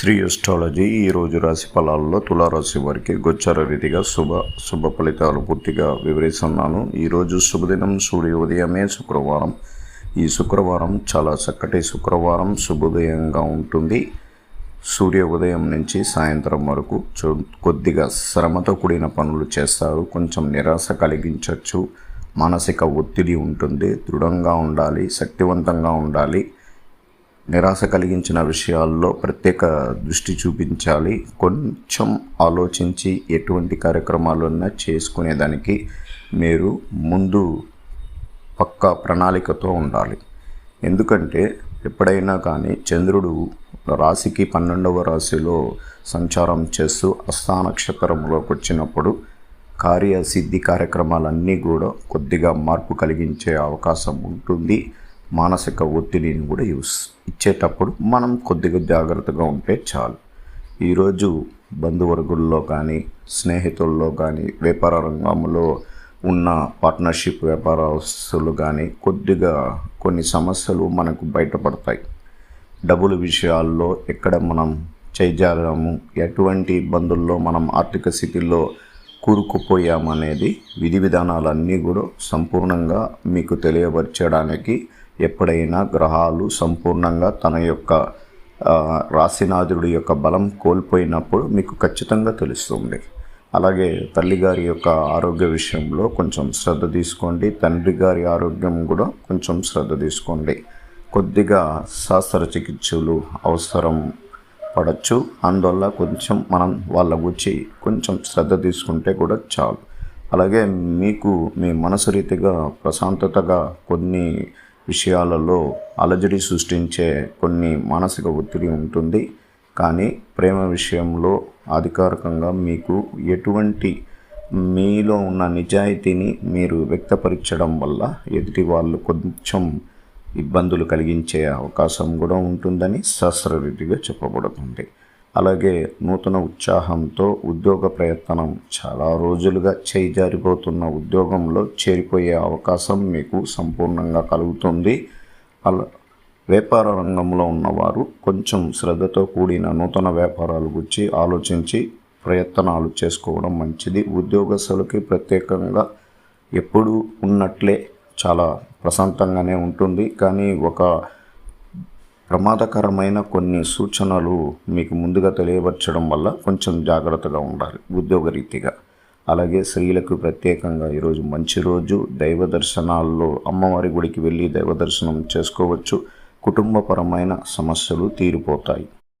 Shri astrology ఈరోజు రాశి ఫలాల్లో తులారాశి వారికి గోచార రీతిగా శుభ శుభ ఫలితాలు పూర్తిగా వివరిస్తున్నాను. ఈరోజు శుభదినం సూర్య ఉదయమే శుక్రవారం. ఈ శుక్రవారం చాలా చక్కటి శుక్రవారం శుభోదయంగా ఉంటుంది. సూర్య ఉదయం నుంచి సాయంత్రం వరకు కొద్దిగా శ్రమతో కూడిన పనులు చేస్తారు. కొంచెం నిరాశ కలిగించవచ్చు మానసిక ఒత్తిడి ఉంటుంది. దృఢంగా ఉండాలి శక్తివంతంగా ఉండాలి. నిరాశ కలిగించిన విషయాల్లో ప్రత్యేక దృష్టి చూపించాలి. కొంచెం ఆలోచించి ఎటువంటి కార్యక్రమాలున్నా చేసుకునేదానికి మీరు ముందు పక్కా ప్రణాళికతో ఉండాలి. ఎందుకంటే ఎప్పుడైనా కానీ చంద్రుడు రాశికి పన్నెండవ రాశిలో సంచారం చేస్తూ అస్థా నక్షత్రంలోకి వచ్చినప్పుడు కార్యసిద్ధి కార్యక్రమాలన్నీ కూడా కొద్దిగా మార్పు కలిగించే అవకాశం ఉంటుంది. మానసిక ఒత్తిడిని కూడా యూస్ ఇచ్చేటప్పుడు మనం కొద్దిగా జాగ్రత్తగా ఉంటే చాలు. ఈరోజు బంధువర్గుల్లో కానీ స్నేహితుల్లో కానీ వ్యాపార రంగంలో ఉన్న పార్ట్నర్షిప్ వ్యాపారస్తులు కానీ కొద్దిగా కొన్ని సమస్యలు మనకు బయటపడతాయి. డబ్బుల విషయాల్లో ఎక్కడ మనం చేజారాము ఎటువంటి ఇబ్బందుల్లో మనం ఆర్థిక స్థితిలో కూరుకుపోయామనేది విధి విధానాలన్నీ కూడా సంపూర్ణంగా మీకు తెలియపరచడానికి ఎప్పుడైనా గ్రహాలు సంపూర్ణంగా తన యొక్క రాశినాథుడి యొక్క బలం కోల్పోయినప్పుడు మీకు ఖచ్చితంగా తెలుస్తుంది. అలాగే తల్లిగారి యొక్క ఆరోగ్య విషయంలో కొంచెం శ్రద్ధ తీసుకోండి. తండ్రి గారి ఆరోగ్యం కూడా కొంచెం శ్రద్ధ తీసుకోండి. కొద్దిగా శస్త్రచికిత్సలు అవసరం పడచ్చు. అందువల్ల కొంచెం మనం వాళ్ళ గురించి కొంచెం శ్రద్ధ తీసుకుంటే కూడా చాలు. అలాగే మీకు మీ మనసు రీతిగా ప్రశాంతతగా కొన్ని విషయాలలో అలజడి సృష్టించే కొన్ని మానసిక ఒత్తిడి ఉంటుంది. కానీ ప్రేమ విషయంలో అధికారికంగా మీకు ఎటువంటి మీలో ఉన్న నిజాయితీని మీరు వ్యక్తపరచడం వల్ల ఎదుటి వాళ్ళు కొంచెం ఇబ్బందులు కలిగించే అవకాశం కూడా ఉంటుందని శాస్త్రరీతిగా చెప్పబడుతుంది. అలాగే నూతన ఉత్సాహంతో ఉద్యోగ ప్రయత్నం చాలా రోజులుగా చేయిజారిపోతున్న ఉద్యోగంలో చేరిపోయే అవకాశం మీకు సంపూర్ణంగా కలుగుతుంది. అలా వ్యాపార రంగంలో ఉన్నవారు కొంచెం శ్రద్ధతో కూడిన నూతన వ్యాపారాల గురించి ఆలోచించి ప్రయత్నాలు చేసుకోవడం మంచిది. ఉద్యోగస్తులకి ప్రత్యేకంగా ఎప్పుడు ఉన్నట్లే చాలా ప్రశాంతంగానే ఉంటుంది. కానీ ఒక ప్రమాదకరమైన కొన్ని సూచనలు మీకు ముందుగా తెలియపరచడం వల్ల కొంచెం జాగ్రత్తగా ఉండాలి ఉద్యోగరీతిగా అలాగే స్త్రీలకు ప్రత్యేకంగా ఈరోజు మంచి రోజు. దైవ దర్శనాల్లో అమ్మవారి గుడికి వెళ్ళి దైవ దర్శనం చేసుకోవచ్చు. కుటుంబపరమైన సమస్యలు తీరిపోతాయి.